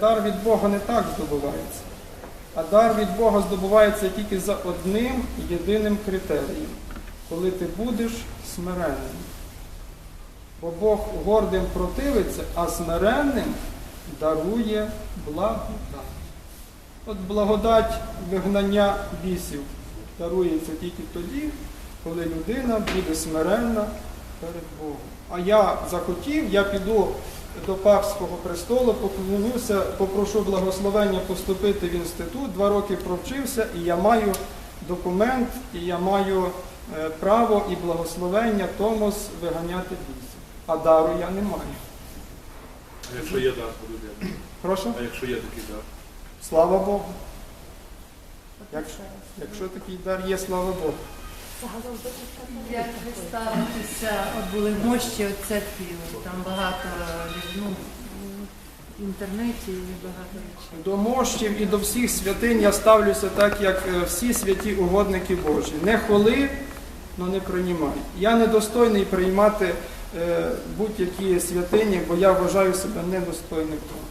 Дар від Бога не так здобувається. А дар від Бога здобувається тільки за одним єдиним критерієм, коли ти будеш смиренним. Бо Бог гордим противиться, а смиренним дарує благодать. От благодать вигнання бісів дарується тільки тоді, коли людина буде смиренна перед Богом. А я захотів, я піду до папського престолу, поклонюся, попрошу благословення поступити в інститут, два роки провчився, і я маю документ, і я маю е, право і благословення Томос виганяти бісів. А дару я не маю. А якщо є дар людини? Прошу? А якщо є такий дар? Слава Богу. Якщо, якщо такий дар є, слава Богу. Як ви ставитеся, от були мощі от церкві, там багато ну, в інтернеті і багато речей. До мощів і до всіх святинь я ставлюся так, як е, всі святі угодники Божі. Не холи, але не приймай. Я недостойний приймати е, будь-які святині, бо я вважаю себе недостойним того.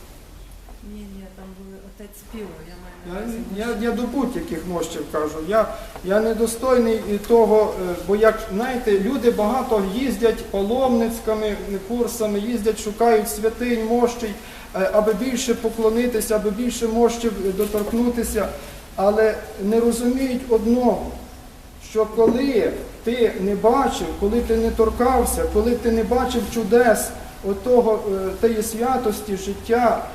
Ні, ні, там були отець співу, я Я, я, я до будь-яких мощів кажу. Я, я недостойний того, е, бо як знаєте, люди багато їздять паломницькими курсами, їздять, шукають святинь, мощей, е, аби більше поклонитися, аби більше мощів доторкнутися, але не розуміють одного, що коли ти не бачив, коли ти не торкався, коли ти не бачив чудес отого, е, тієї святості життя,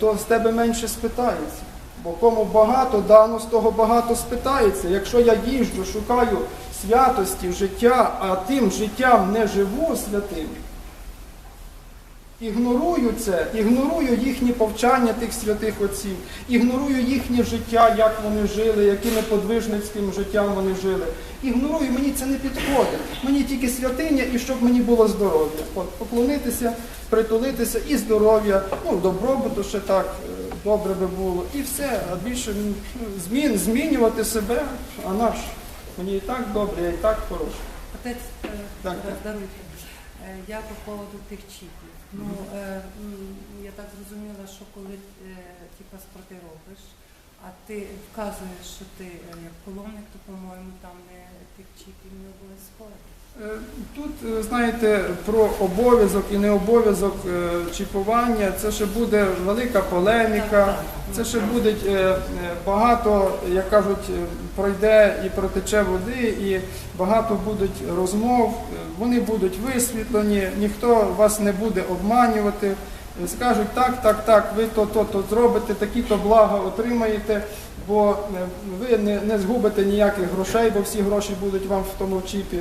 то з тебе менше спитається. Бо кому багато дано, з того багато спитається. Якщо я їжджу, шукаю святості життя, а тим життям не живу святим, ігнорую це, ігнорую їхні повчання тих святих отців, ігнорую їхнє життя, як вони жили, якими подвижницьким життям вони жили. Ігнорую, мені це не підходить. Мені тільки святиня і щоб мені було здоров'я. От, поклонитися, притулитися і здоров'я, ну, добробуту ще так е, добре би було. І все. А більше змін, змінювати себе, а наш. Мені і так добре, я і так хороший. Отець, е, Так, даруйте. Е, Я по поводу тих чіпів. Ну, е, я так зрозуміла, що коли е, ті паспорти робиш, а ти вказуєш, що ти е, як паломник, то, по-моєму, там не тих чіпів не обов'язково. Е, Тут, е, знаєте, про обов'язок і не обов'язок е, чіпування, це ще буде велика полеміка, це ще буде багато, як кажуть, пройде і протече води, і багато будуть розмов, вони будуть висвітлені, ніхто вас не буде обманювати. Скажуть, так, так, так, ви то, то, то зробите, такі-то блага отримаєте, бо е, ви не, не згубите ніяких грошей, бо всі гроші будуть вам в тому чіпі.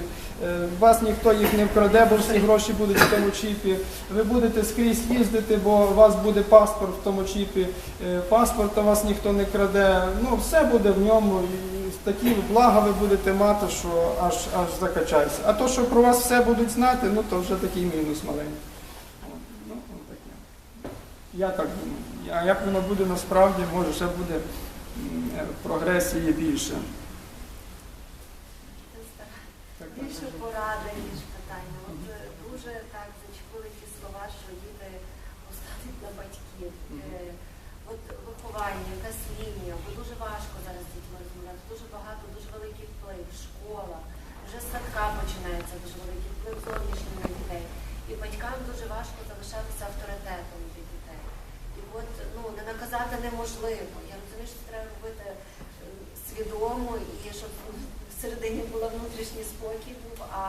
Е, Вас ніхто їх не вкраде, бо всі гроші будуть в тому чіпі. Ви будете скрізь їздити, бо у вас буде паспорт в тому чіпі. Е, Паспорта вас ніхто не краде. Ну, все буде в ньому. І такі блага ви будете мати, що аж аж закачайся. А то, що про вас все будуть знати, ну то вже такий мінус маленький. От, Ну, от таке. Я так думаю. А як воно буде насправді, може ще буде е, прогресії більше. Більше так. поради, ніж питання. От е, дуже так зачепили ті слова, що діти остануть на батьків. Е, От виховання, якась лінія, бо дуже важко зараз з дітьми розмовляти. Дуже багато, дуже великий вплив, школа, вже з садка починається дуже великий вплив зовнішній на дітей. І батькам дуже важко залишатися авторитетом для дітей. І от ну не наказати неможливо. Я розумію, що треба робити е, свідомо і щоб всередині була внутрішній спокій був, а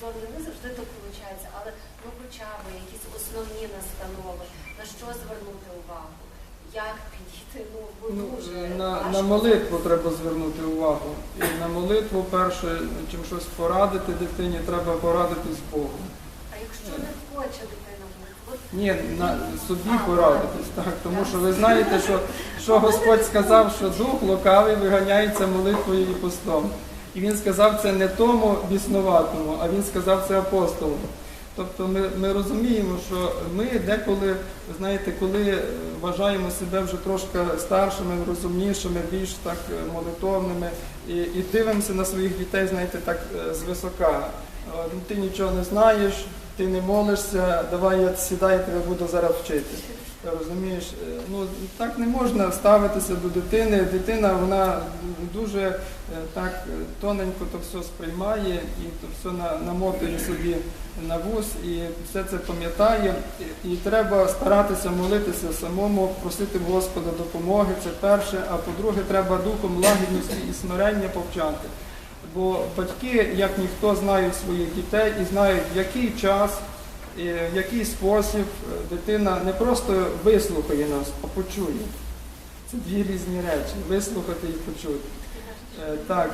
зовні не завжди так виходить. Але ну хоча б якісь основні настанови, на що звернути увагу, як підійти, ну бо Ну, дуже на, важко. на молитву треба звернути увагу. І на молитву перше, чим щось порадити дитині, треба порадити з Богом. А якщо не хоче дитина Ні, на собі порадитись, так. Тому що ви знаєте, що, що Господь сказав, що дух лукавий виганяється молитвою і постом. І він сказав це не тому біснуватому, а він сказав це апостолу. Тобто ми, ми розуміємо, що ми деколи, знаєте, коли вважаємо себе вже трошки старшими, розумнішими, більш так е, молитовними, і, і дивимося на своїх дітей, знаєте, так е, звисока. Е, ну, Ти нічого не знаєш, ти не молишся, давай я сідай, я тебе буду зараз вчити. Розумієш, е, ну так не можна ставитися до дитини. Дитина вона дуже е, так е, тоненько то все сприймає і то все намотує собі на вуз і все це пам'ятає. І, треба старатися молитися самому, просити Господа допомоги. Це перше. А по-друге, треба духом лагідності і смирення повчати. Бо батьки, як ніхто, знають своїх дітей і знають, в який час, в який спосіб е, дитина не просто вислухає нас, а почує. Це дві різні речі вислухати і почути. Е, Так,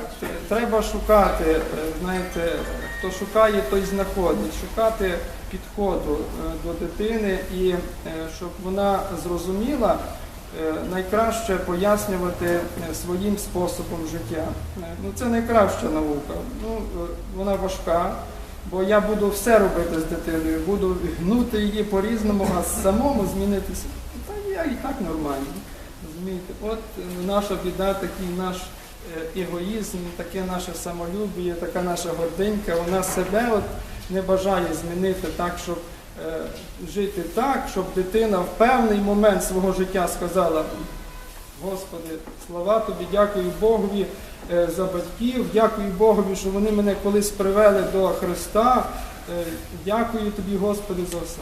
треба шукати, е, знаєте, хто шукає, той знаходить. Шукати підходу е, до дитини і е, щоб вона зрозуміла, е, найкраще пояснювати е, своїм способом життя. Е, Ну, це найкраща наука. Ну, е, вона важка, бо я буду все робити з дитиною, буду гнути її по-різному, а самому змінитися. Та я і так нормально. Розумієте, от е, наша біда, такий наш е, егоїзм, таке наше самолюбіє, така наша гординька, вона себе от не бажає змінити так, щоб е, жити так, щоб дитина в певний момент свого життя сказала, Господи, слава тобі, дякую Богові е, за батьків, дякую Богові, що вони мене колись привели до Христа. Е, Дякую тобі, Господи, за все.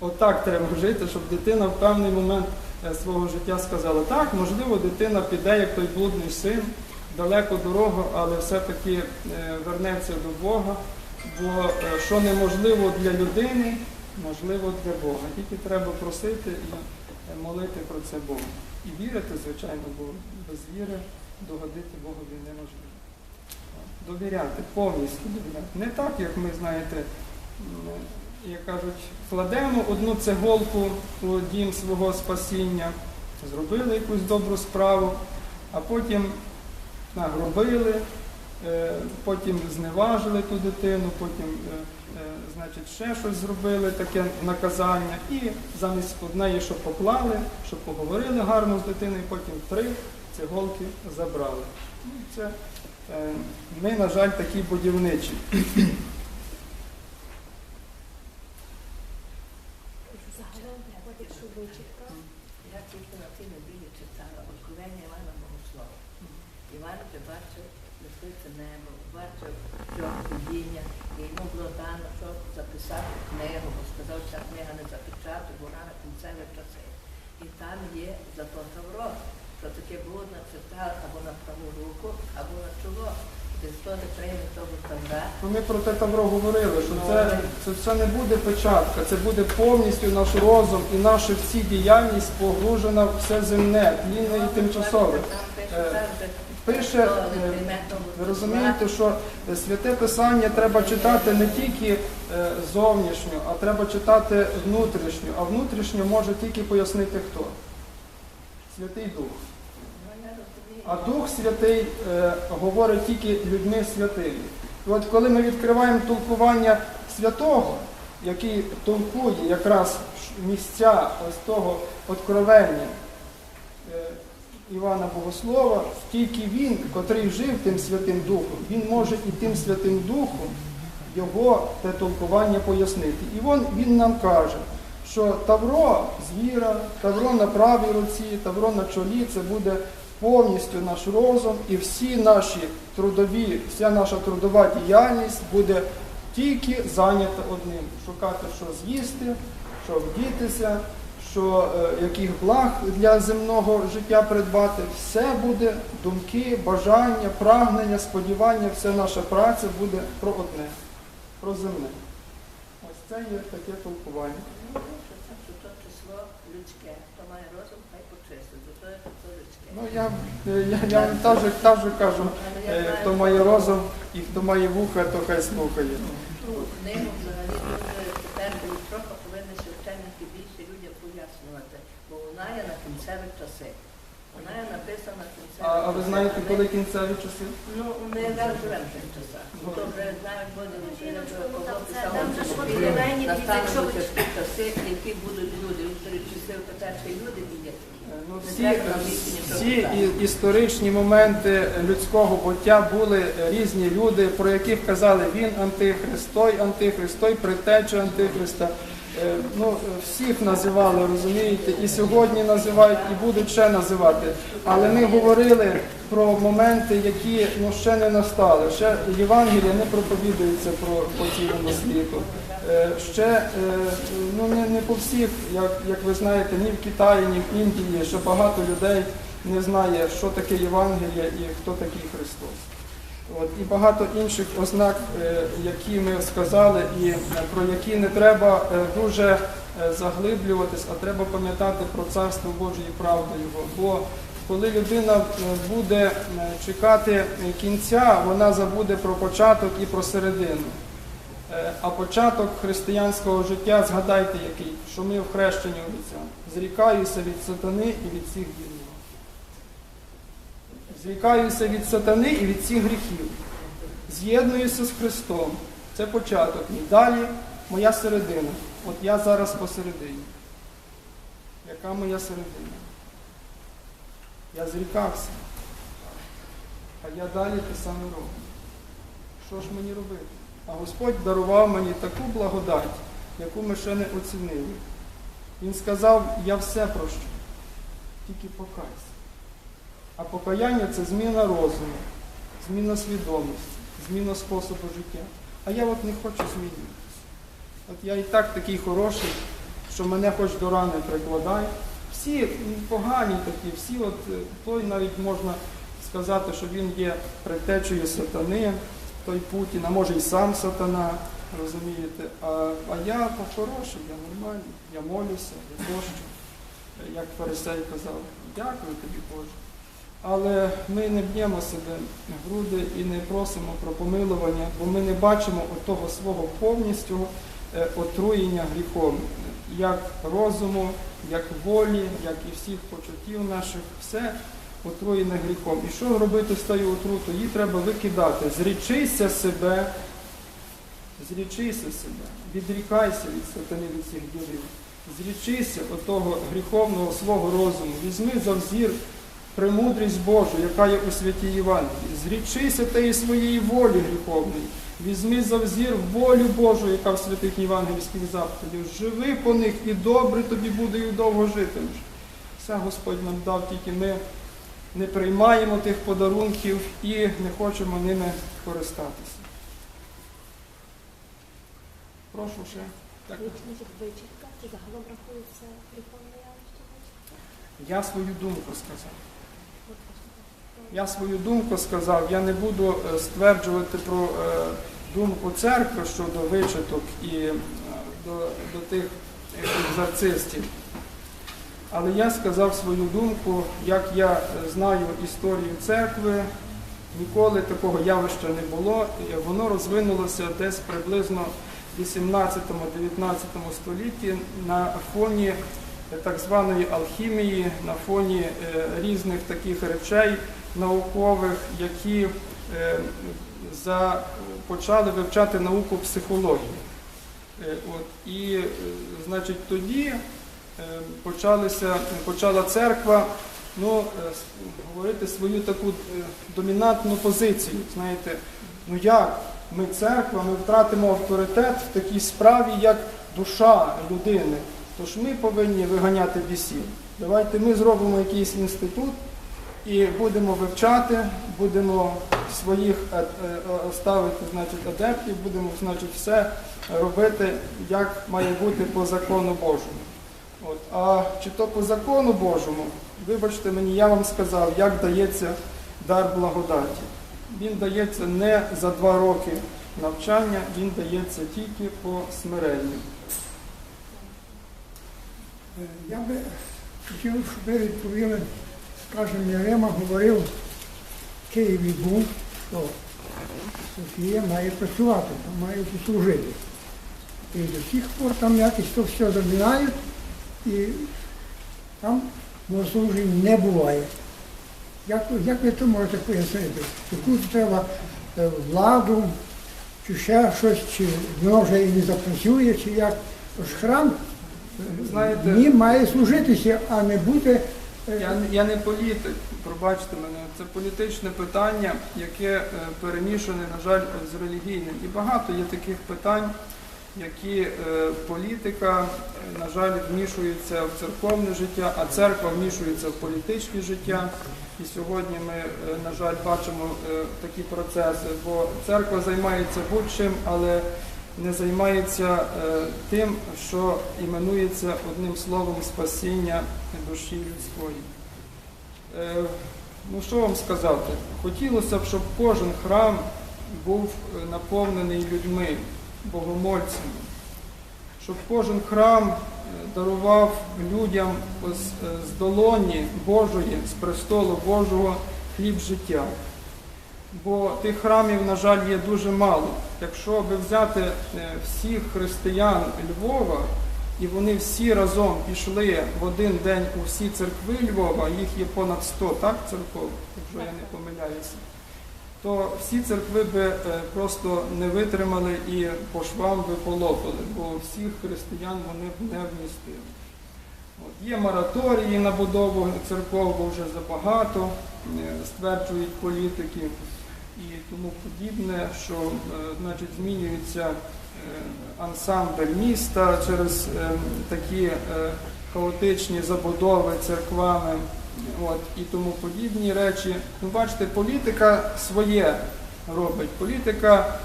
Отак треба жити, щоб дитина в певний момент е, свого життя сказала, так, можливо, дитина піде, як той блудний син, далеко дорогу, але все-таки е, вернеться до Бога. Бо е, що неможливо для людини, можливо для Бога. Тільки треба просити і е, молити про це Богу. І вірити, звичайно, бо без віри догодити Богові неможливо. Довіряти, повністю довіряти. Не так, як ми, знаєте, як кажуть, кладемо одну цеголку у дім свого спасіння, зробили якусь добру справу, а потім нагробили, потім зневажили ту дитину, потім е, е, значить, ще щось зробили, таке наказання, і замість однеї, що поклали, що поговорили гарно з дитиною, потім три ці голки забрали. Ну, Це, е, ми, на жаль, такі будівничі. Загалом приходять, що вичітка. Я тільки на неділі читала Откровення Івана Богослова. Іван вже бачив листиться небо, бачив трьох видіння, і йому було дано, що записати книгу, бо сказав, ця книга не запечати, бо вона на кінцеві часи. І там є за то Тавро, що таке було начитав або на праву руку, або на чоло. Ти прийме того тавра, Ну, Ми про те Тавро говорили, що це, це, це не буде печатка, це буде повністю наш розум і наша всі діяльність погружена в все земне, тлінне і тимчасове. Пише, Е, Пише, е, ви розумієте, що святе писання треба читати не тільки е, зовнішню, а треба читати внутрішню. А внутрішню може тільки пояснити хто? Святий Дух. А Дух Святий е, говорить тільки людьми святими. І от коли ми відкриваємо толкування святого, який толкує якраз місця ось того откровення е, Івана Богослова, тільки він, котрий жив тим Святим Духом, він може і тим Святим Духом його те толкування пояснити. І вон, він нам каже, що Тавро звіра, Тавро на правій руці, Тавро на чолі це буде повністю наш розум і всі наші трудові, вся наша трудова діяльність буде тільки зайнята одним шукати, що з'їсти, що вдітися, що е, яких благ для земного життя придбати. Все буде думки, бажання, прагнення, сподівання, вся наша праця буде про одне, про земне. Ось це є таке толкування. Ну, що це, що то число людське. Хто має розум, хай почистить, бо то є то людське. Ну я, я, я вам теж, теж кажу, я е, хто має розум і хто має вуха, то хай слухає. Ну, книгу взагалі тепер би трохи повинні священники більше людям пояснювати, бо вона є на кінцеві часи. Вона є написана А, а ви знаєте, коли кінцеві часи? Ну, ми зараз живемо в тих часах. Бо то вже знають, буде вже Жіночко, ну, Павло там це- писав, там же ж що от буде Євгеній, настануть якщо часи, які будуть люди. Віктори часи в люди є. Е, Ну, Не всі, всі історичні моменти людського буття були різні люди, про яких казали він антихрист, той антихрист, той притеча антихриста. Е, Ну, всіх називали, розумієте, і сьогодні називають, і будуть ще називати. Але ми говорили про моменти, які ну, ще не настали. Ще Євангелія не проповідується про по світу. Е, Ще е, ну, не, не по всіх, як, як ви знаєте, ні в Китаї, ні в Індії, ще багато людей не знає, що таке Євангелія і хто такий Христос. От, і багато інших ознак, е, які ми сказали, і е, про які не треба е, дуже заглиблюватись, а треба пам'ятати про царство Боже і правду Його. Бо коли людина буде чекати кінця, вона забуде про початок і про середину. А початок християнського життя, згадайте який, що ми в хрещенні обіцяли. Зрікаюся від сатани і від всіх ділів. Зрікаюся від сатани і від всіх гріхів. З'єднуюся з Христом. Це початок. І далі моя середина. От я зараз посередині. Яка моя середина? Я зрікався. А я далі те саме роблю. Що ж мені робити? А Господь дарував мені таку благодать, яку ми ще не оцінили. Він сказав, я все прощу, тільки покайся. А покаяння це зміна розуму, зміна свідомості, зміна способу життя. А я от не хочу змінюватися. От я і так такий хороший, що мене хоч до рани прикладай. Всі погані такі, всі, от е, той навіть можна сказати, що він є предтечею сатани, той Путін, а може і сам сатана, розумієте. А, а я хороший, я нормальний, я молюся, я пощу, Е, як фарисей казав, дякую тобі, Боже. Але ми не б'ємо себе в груди і не просимо про помилування, бо ми не бачимо того свого повністю е, отруєння гріхом, як розуму, як волі, як і всіх почуттів наших, все отруєне гріхом. І що робити з тою отрутою? Її треба викидати. Зрічися себе, зрічися себе, відрікайся від сатани від цих ділів. Зрічися отого гріховного свого розуму, візьми за взір премудрість Божу, яка є у святій Євангелії. Зрічися тієї своєї волі гріховної. Візьми за взір волю Божу, яка в святих євангельських заповідях. Живи по них і добре тобі буде, і довго житимеш. Все Господь нам дав, тільки ми не приймаємо тих подарунків і не хочемо ними користатися. Прошу ще. Так. Загалом рахується. Я свою думку сказав. Я свою думку сказав, я не буду е, стверджувати про е, думку церкви щодо вичиток і е, до, до тих екзорцистів. Але я сказав свою думку, як я знаю історію церкви, ніколи такого явища не було. Воно розвинулося десь приблизно в 18-19 столітті на фоні так званої алхімії, на фоні різних таких речей наукових, які е, почали вивчати науку психології. Е, От, і, е, значить, тоді почалися, почала церква ну, говорити свою таку домінантну позицію. Знаєте, ну як ми церква, ми втратимо авторитет в такій справі, як душа людини. Тож ми повинні виганяти бісів. Давайте ми зробимо якийсь інститут і будемо вивчати, будемо своїх е, е, ставити значить, адептів, будемо значить, все робити, як має бути по закону Божому. От. А чи то по закону Божому, вибачте мені, я вам сказав, як дається дар благодаті. Він дається не за два роки навчання, він дається тільки по смиренню. Е, Я би хотів, щоб ви відповіли, скажімо, Ярема говорив, в Києві був, що Софія має працювати, має послужити. І до сих пор там якось то все домінають, і там богослужень не буває. Як, як ви це можете пояснити? Яку треба е, владу, чи ще щось, чи воно вже і не запрацює, чи як? Тож храм Знаєте, ні, має служитися, а не бути. Я, я не політик, пробачте мене. Це політичне питання, яке е, перемішане, на жаль, з релігійним. І багато є таких питань, які е, політика, на жаль, вмішується в церковне життя, а церква вмішується в політичне життя. І сьогодні ми, е, на жаль, бачимо такі процеси, бо церква займається будь-чим, але не займається е, тим, що іменується одним словом спасіння душі людської. Е, Ну що вам сказати? Хотілося б, щоб кожен храм був е, наповнений людьми, богомольцями, щоб кожен храм дарував людям з долоні Божої, з престолу Божого хліб життя. Бо тих храмів, на жаль, є дуже мало. Якщо би взяти е, всіх християн Львова, і вони всі разом пішли в один день у всі церкви Львова, їх є понад 100, так, церков, якщо я не помиляюся, то всі церкви би е, просто не витримали і по швам би полопали, бо всіх християн вони б не вмістили. От, є мораторії на будову церков, бо вже забагато, е, стверджують політики і тому подібне, що е, значить, змінюється е, ансамбль міста через е, такі хаотичні забудови церквами от, і тому подібні речі. Ну, бачите, політика своє робить. Політика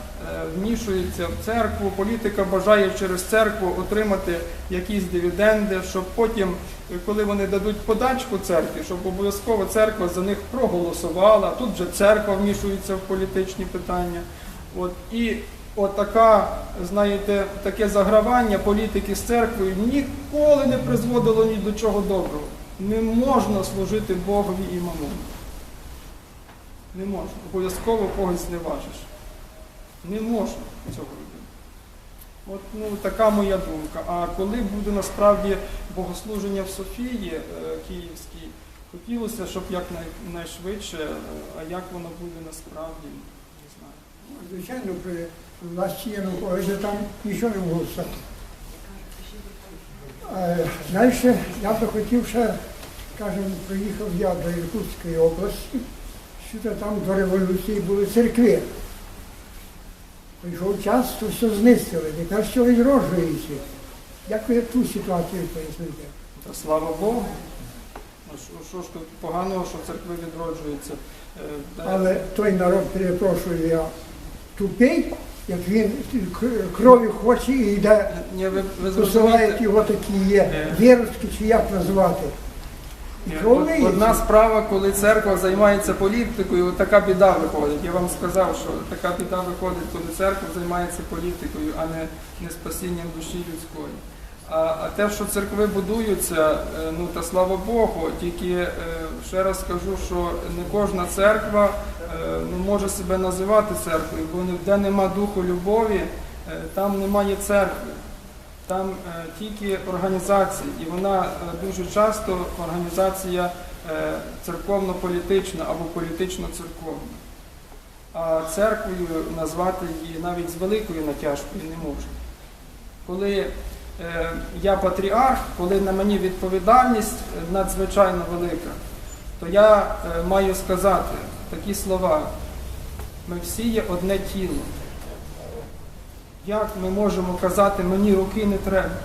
вмішується в церкву, політика бажає через церкву отримати якісь дивіденди, щоб потім, е, коли вони дадуть подачку церкві, щоб обов'язково церква за них проголосувала. Тут же церква вмішується в політичні питання. От, і отака, знаєте, таке загравання політики з церквою ніколи не призводило ні до чого доброго. Не можна служити Богові і мамону. Не можна. Обов'язково когось зневажиш. Не можна цього робити. От ну, така моя думка. А коли буде насправді богослуження в Софії е, Київській, хотілося, щоб якнайшвидше, е, а як воно буде насправді, не знаю. Звичайно, при власті Януковича там нічого не було стати. Далі я би хотів ще, скажімо, приїхав я до Іркутської області, що там до революції були церкви. Прийшов час, то все знищили, тепер все відроджується. Як ви ту ситуацію поясните? Та слава Богу. Ну, що, ж тут поганого, що церкви відроджуються? Е, Але той народ, перепрошую, я тупий, як він крові хоче і йде посилають його такі є Е. чи як назвати. Лиється. Одна справа, коли церква займається політикою, така біда виходить. Я вам сказав, що така біда виходить, коли церква займається політикою, а не, не спасінням душі людської. А, а те, що церкви будуються, е, ну та слава Богу, тільки е, ще раз скажу, що не кожна церква е, ну, може себе називати церквою, бо де нема духу любові, там немає церкви. Там е, тільки організації, і вона е, дуже часто організація е, церковно-політична або політично-церковна. А церквою назвати її навіть з великою натяжкою не можна. Коли я патріарх, коли на мені відповідальність надзвичайно велика, то я маю сказати такі слова. Ми всі є одне тіло. Як ми можемо казати, мені руки не треба?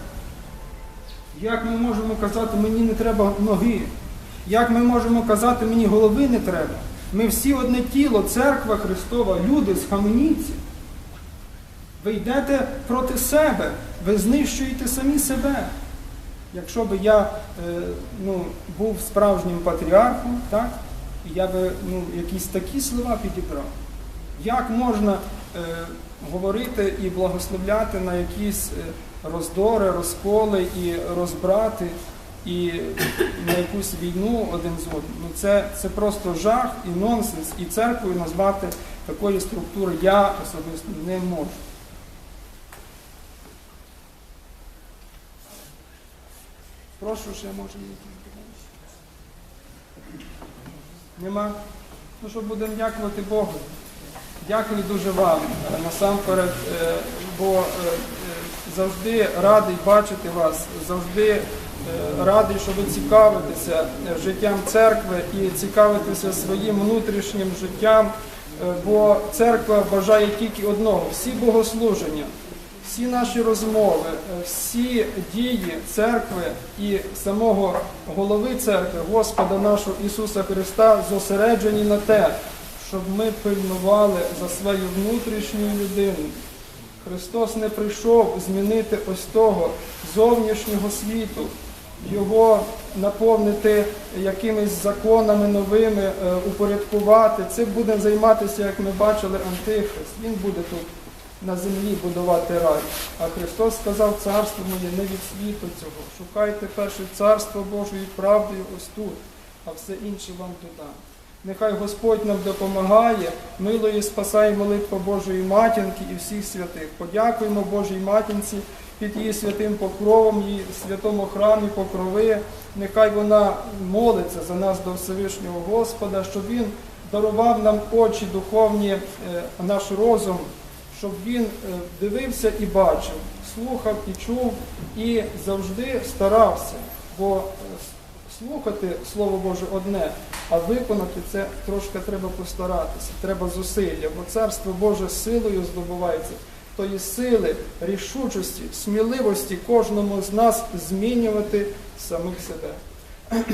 Як ми можемо казати, мені не треба ноги? Як ми можемо казати, мені голови не треба? Ми всі одне тіло, церква Христова, люди, схаменіться. Ви йдете проти себе, ви знищуєте самі себе. Якщо би я е, ну, був справжнім патріархом, так, я би ну, якісь такі слова підібрав. Як можна говорити і благословляти на якісь е, роздори, розколи і розбрати, і на якусь війну один з одним? Ну, це, це просто жах і нонсенс, і церквою назвати такої структури я особисто не можу. Прошу ще може якісь питання? Нема? Ну що будемо дякувати Богу. Дякую дуже вам е, насамперед, е, бо е, завжди радий бачити вас, завжди радий, що ви цікавитеся життям церкви і цікавитеся своїм внутрішнім життям, бо церква бажає тільки одного всі богослуження, всі наші розмови, всі дії церкви і самого голови церкви, Господа нашого Ісуса Христа, зосереджені на те, щоб ми пильнували за свою внутрішню людину. Христос не прийшов змінити ось того зовнішнього світу, його наповнити якимись законами новими, е, упорядкувати. Цим буде займатися, як ми бачили, Антихрист. Він буде тут на землі будувати рай. А Христос сказав, царство моє не від світу цього. Шукайте перше царство Божої правди ось тут, а все інше вам додам. Нехай Господь нам допомагає, милої спасає молитва Божої матінки і всіх святих. Подякуємо Божій матінці під її святим покровом, її святому храмі покрови. Нехай вона молиться за нас до Всевишнього Господа, щоб Він дарував нам очі духовні, е, наш розум, щоб він е, дивився і бачив, слухав і чув, і завжди старався. Бо е, слухати Слово Боже одне, а виконати це трошки треба постаратися, треба зусилля, бо Царство Боже силою здобувається. Тої сили, рішучості, сміливості кожному з нас змінювати самих себе.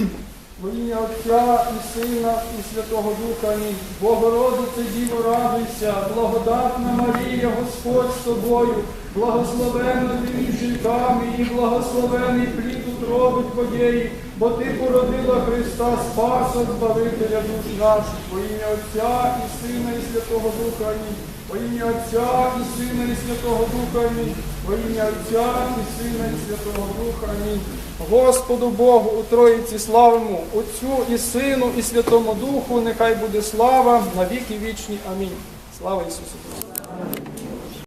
Во Отця і Сина, і Святого Духа. Амінь. Богородице Діво, радуйся, благодатна Марія, Господь з тобою, благословенна ти між жінками і благословений плід утроби твоєї, бо ти породила Христа Спаса, Збавителя душ наших. Во ім'я Отця і Сина, і Святого Духа. Амінь. Во ім'я Отця і Сина, і Святого Духа. Амінь. Во ім'я Отця і Сина, і Святого Духа. Амінь. Господу Богу у Троїці славимо, Отцю і Сину, і Святому Духу, нехай буде слава на віки вічні. Амінь. Слава Ісусу Христу!